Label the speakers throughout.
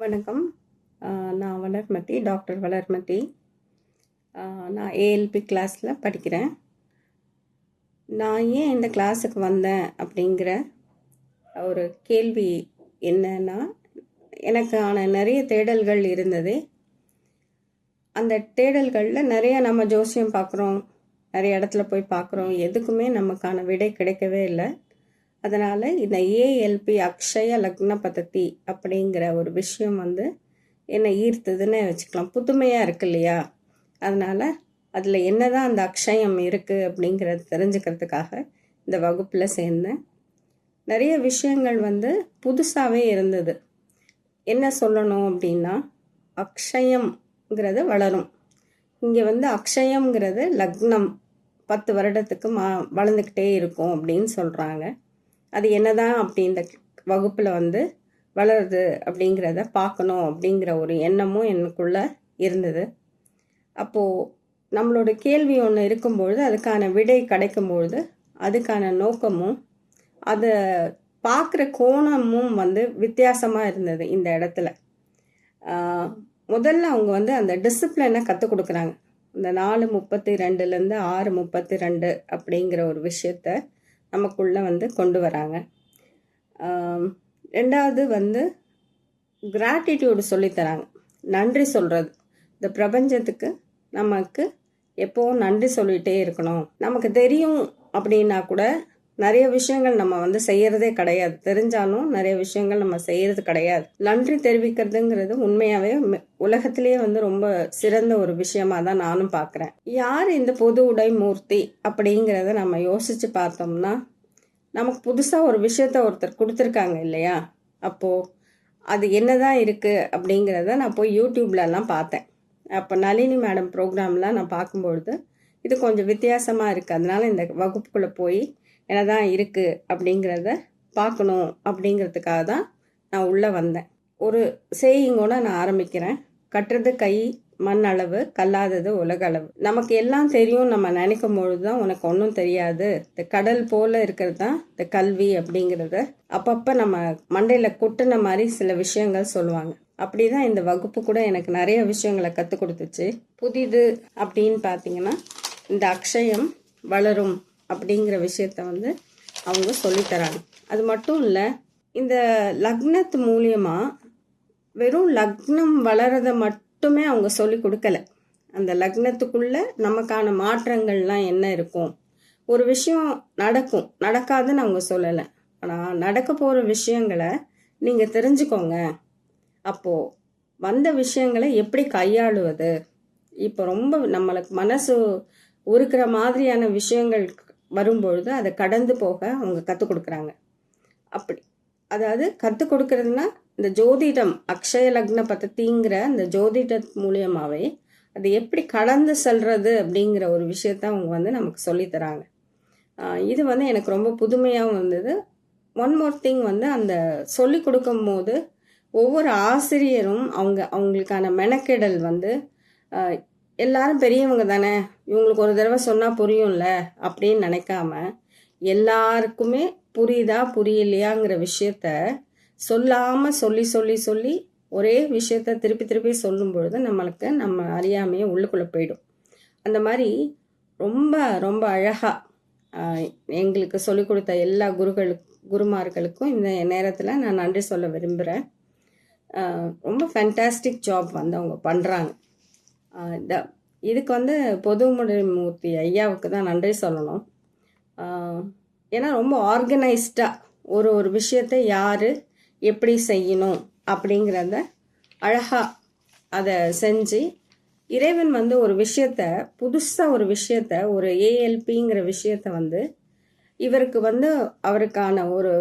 Speaker 1: வணக்கம். நான் வளர்மதி டாக்டர் வளர்மதி. நான் ஏஎல்பி கிளாஸில் படிக்கிறேன். நான் ஏன் இந்த கிளாஸுக்கு வந்தேன் அப்படிங்கிற ஒரு கேள்வி என்னன்னா எனக்கான நிறைய தேடல்கள் இருந்தது. அந்த தேடல்களில் நிறைய நம்ம ஜோசியம் பார்க்குறோம் நிறைய இடத்துல போய் பார்க்குறோம் எதுக்குமே நமக்கான விடை கிடைக்கவே இல்லை. அதனால் இந்த ஏஎல்பி அக்ஷய லக்ன பதத்தி அப்படிங்கிற ஒரு விஷயம் வந்து என்னை ஈர்த்ததுன்னு வச்சுக்கலாம். புதுமையாக இருக்கு இல்லையா? அதனால் அதில் என்னதான் அந்த அக்ஷயம் இருக்குது அப்படிங்கிறத தெரிஞ்சுக்கிறதுக்காக இந்த வகுப்பில் சேர்ந்தேன். நிறைய விஷயங்கள் வந்து புதுசாகவே இருந்தது. என்ன சொல்லணும் அப்படின்னா அக்ஷயம்ங்கிறது வளரும். இங்கே வந்து அக்ஷயம்ங்கிறது லக்னம் பத்து வருடத்துக்கு மா வளர்ந்துக்கிட்டே இருக்கும் அப்படின்னு சொல்கிறாங்க அது என்னதான் அப்படி இந்த வகுப்பில் வந்து வளருது அப்படிங்கிறத பார்க்கணும் அப்படிங்கிற ஒரு எண்ணமும் எனக்குள்ள இருந்தது. அப்போது நம்மளோட கேள்வி ஒன்று இருக்கும்பொழுது அதுக்கான விடை கிடைக்கும்பொழுது அதுக்கான நோக்கமும் அதை பார்க்குற கோணமும் வந்து வித்தியாசமாக இருந்தது இந்த இடத்துல. முதல்ல அவங்க வந்து அந்த டிசிப்ளினை கற்றுக் கொடுக்குறாங்க. இந்த நாலு முப்பத்தி ரெண்டுலேருந்து ஆறு முப்பத்தி ரெண்டு அப்படிங்கிற ஒரு விஷயத்த நமக்குள்ளே வந்து கொண்டு வராங்க. ரெண்டாவது வந்து கிராட்டிடியூடு சொல்லித்தராங்க நன்றி சொல்கிறது இந்த பிரபஞ்சத்துக்கு நமக்கு எப்போவும் நன்றி சொல்லிகிட்டே இருக்கணும். நமக்கு தெரியும் அப்படின்னா கூட நிறைய விஷயங்கள் நம்ம வந்து செய்யறதே கிடையாது. தெரிஞ்சாலும் நிறைய விஷயங்கள் நம்ம செய்யறது கிடையாது. நன்றி தெரிவிக்கிறதுங்கிறது உண்மையாவே உலகத்திலேயே வந்து ரொம்ப சிறந்த ஒரு விஷயமா தான் நானும் பார்க்குறேன் யார் இந்த பொது உடை மூர்த்தி அப்படிங்கிறத நம்ம யோசிச்சு பார்த்தோம்னா நமக்கு புதுசாக ஒரு விஷயத்த ஒருத்தர் கொடுத்துருக்காங்க இல்லையா? அப்போது அது என்னதான் இருக்குது அப்படிங்கிறத நான் போய் யூடியூப்லலாம் பார்த்தேன். அப்போ நளினி மேடம் ப்ரோக்ராம்லாம் நான் பார்க்கும்பொழுது இது கொஞ்சம் வித்தியாசமாக இருக்குது அதனால இந்த வகுப்புக்குள்ளே போய் என்னதான் இருக்குது அப்படிங்கிறத பார்க்கணும் அப்படிங்கிறதுக்காக தான் நான் உள்ளே வந்தேன். ஒரு சேயிங்கோட நான் ஆரம்பிக்கிறேன். கட்டுறது கை மண் அளவு கல்லாதது உலக அளவு. நமக்கு எல்லாம் தெரியும் நம்ம நினைக்கும் பொழுது தான் உனக்கு ஒன்றும் தெரியாது. இந்த கடல் போல இருக்கிறது தான் இந்த கல்வி அப்படிங்கிறத அப்பப்போ நம்ம மண்டையில் கொட்டின மாதிரி சில விஷயங்கள் சொல்லுவாங்க. அப்படி தான் இந்த வகுப்பு கூட எனக்கு நிறைய விஷயங்களை கற்றுக் கொடுத்துச்சு. புதிது அப்படின்னு பார்த்தீங்கன்னா இந்த அக்ஷயம் வளரும் அப்படிங்கிற விஷயத்த வந்து அவங்க சொல்லித்தராங்க. அது மட்டும் இல்லை இந்த லக்னத்து மூலியமாக வெறும் லக்னம் வளரதை மட்டுமே அவங்க சொல்லி கொடுக்கல. அந்த லக்னத்துக்குள்ள நமக்கான மாற்றங்கள்லாம் என்ன இருக்கும்? ஒரு விஷயம் நடக்கும். நடக்காதுன்னு அவங்க சொல்லலை. ஆனால் நடக்க போகிற விஷயங்களை நீங்கள் தெரிஞ்சுக்கோங்க. அப்போது வந்த விஷயங்களை எப்படி கையாளுவது? இப்போ ரொம்ப நம்மளுக்கு மனசு உருக்கிற மாதிரியான விஷயங்கள் வரும்பொழுது அதை கடந்து போக அவங்க கற்றுக் கொடுக்குறாங்க. அப்படி. அதாவது கற்றுக் கொடுக்கறதுனா இந்த ஜோதிடம் அக்ஷய லக்ன பத்தத்திங்கிற அந்த ஜோதிட மூலியமாகவே அது எப்படி கடந்து செல்றது அப்படிங்கிற ஒரு விஷயத்த அவங்க வந்து நமக்கு சொல்லித் தராங்க. இது வந்து எனக்கு ரொம்ப புதுமையாகவும் இருந்தது ஒன் மோர் திங் வந்து அந்த சொல்லி கொடுக்கும் போது ஒவ்வொரு ஆசிரியரும் அவங்க அவங்களுக்கான மெனக்கெடல் வந்து எல்லாரும் பெரியவங்க தானே? இவங்களுக்கு ஒரு தடவை சொன்னால் புரியும்ல? அப்படின்னு நினைக்காம எல்லாருக்குமே புரியுதா புரியலையாங்கிற விஷயத்த சொல்லாமல் சொல்லி சொல்லி சொல்லி ஒரே விஷயத்த திருப்பி திருப்பி சொல்லும் பொழுது நம்மளுக்கு நம்ம அறியாமையே உள்ளுக்குள்ளே போயிடும். அந்த மாதிரி ரொம்ப ரொம்ப அழகாக எங்களுக்கு சொல்லிக் கொடுத்த எல்லா குருகளுக்கு குருமார்களுக்கும் இந்த நேரத்தில் நான் நன்றி சொல்ல விரும்புகிறேன் ரொம்ப ஃபேண்டாஸ்டிக் ஜாப் வந்து அவங்க பண்ணுறாங்க இதுக்கு வந்து பொதுமுடிமூர்த்தி ஐயாவுக்கு தான் நன்றி சொல்லணும். ஏன்னா ரொம்ப ஆர்கனைஸ்டாக ஒரு ஒரு விஷயத்தை யார் எப்படி செய்யணும் அப்படிங்கிறத அழகாக அதை செஞ்சு இறைவன் வந்து ஒரு விஷயத்த புதுசாக ஒரு விஷயத்த ஒரு ஏஎல்பிங்கிற விஷயத்த வந்து இவருக்கு வந்து அவருக்கான ஒரு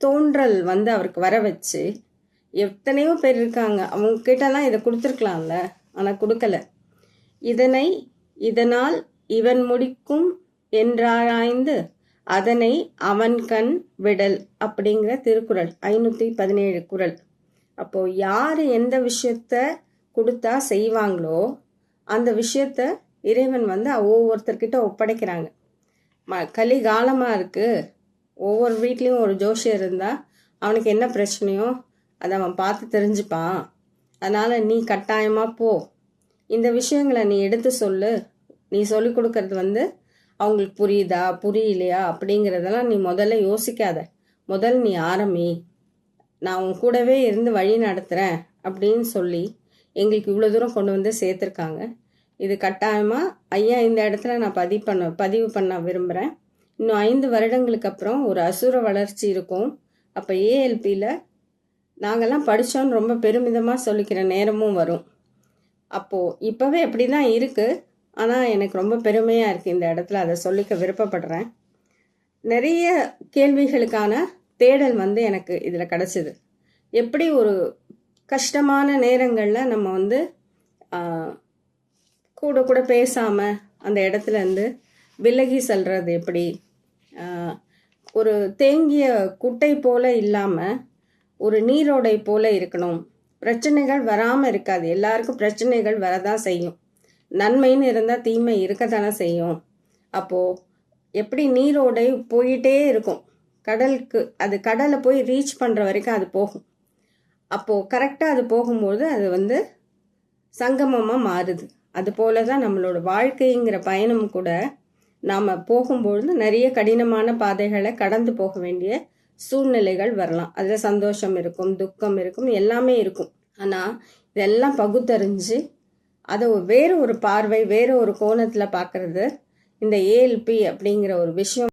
Speaker 1: தோன்றல் வந்து அவருக்கு வர வச்சு எத்தனையோ பேர் இருக்காங்க. அவங்க கிட்டலாம் இதை கொடுத்துருக்கலாம்ல. ஆனால் கொடுக்கல. இதனை இதனால் இவன் முடிக்கும் என்றாராய்ந்து அதனை அவன் கண் விடல் அப்படிங்கிற திருக்குறள் ஐநூற்றி பதினேழு குறள். அப்போ யார் எந்த விஷயத்த கொடுத்தா செய்வாங்களோ அந்த விஷயத்த இறைவன் வந்து ஒவ்வொருத்தர்கிட்ட ஒப்படைக்கிறாங்க. ம கலி காலமாக இருக்குது ஒவ்வொரு வீட்லேயும் ஒரு ஜோஷியர் இருந்தால் அவனுக்கு என்ன பிரச்சனையோ அதை அவன் பார்த்து தெரிஞ்சுப்பான். அதனால் நீ கட்டாயமாக போ. இந்த விஷயங்களை நீ எடுத்து சொல்லு. நீ சொல்லி கொடுக்கறது வந்து அவங்களுக்கு புரியுதா புரியலையா அப்படிங்கிறதெல்லாம் நீ முதல்ல யோசிக்காத. முதல் நீ ஆரம்பி நான் உன் கூடவே இருந்து வழி நடத்துகிறேன் அப்படின்னு சொல்லி எங்களுக்கு இவ்வளோ தூரம் கொண்டு வந்து சேர்த்துருக்காங்க. இது கட்டாயமாக ஐயா இந்த இடத்துல நான் பதிவு பண்ண பதிவு பண்ண விரும்புகிறேன் இன்னும் ஐந்து வருடங்களுக்கு அப்புறம் ஒரு அசுர வளர்ச்சி இருக்கும். அப்போ ஏஎல்பியில் நாங்கள்லாம் படித்தோன்னு ரொம்ப பெருமிதமாக சொல்லிக்கிற நேரமும் வரும். அப்போது இப்போவே அப்படி தான் இருக்குது ஆனால் எனக்கு ரொம்ப பெருமையாக இருக்குது இந்த இடத்துல. அதை சொல்லிக்க விருப்பப்படுறேன். நிறைய கேள்விகளுக்கான தேடல் வந்து எனக்கு இதில் கிடச்சிது. எப்படி ஒரு கஷ்டமான நேரங்களில் நம்ம வந்து கூட கூட பேசாமல் அந்த இடத்துல இருந்து விலகி செல்வது எப்படி? ஒரு தேங்கிய குட்டை போல இல்லாமல் ஒரு நீரோடை போல இருக்கணும். பிரச்சனைகள் வராமல் இருக்காது. எல்லாருக்கும் பிரச்சனைகள் வரதான் செய்யும். நன்மைன்னு இருந்தால் தீமை இருக்கத்தானே செய்யும். அப்போது எப்படி நீரோடை போயிட்டே இருக்கும். கடலுக்கு அது கடலை போய் ரீச் பண்ணுற வரைக்கும் அது போகும். அப்போது கரெக்டாக அது போகும்போது அது வந்து சங்கமமாக மாறுது. அது போல தான் நம்மளோட வாழ்க்கைங்கிற பயணம் கூட நாம் போகும்பொழுது நிறைய கடினமான பாதைகளை கடந்து போக வேண்டிய சூழ்நிலைகள் வரலாம். அதில் சந்தோஷம் இருக்கும் துக்கம் இருக்கும் எல்லாமே இருக்கும். ஆனால் இதெல்லாம் பகுத்தறிஞ்சு அதை வேறு ஒரு பார்வை வேறு ஒரு கோணத்தில் பார்க்குறது இந்த ஏஎல்பி அப்படிங்கிற ஒரு விஷயம்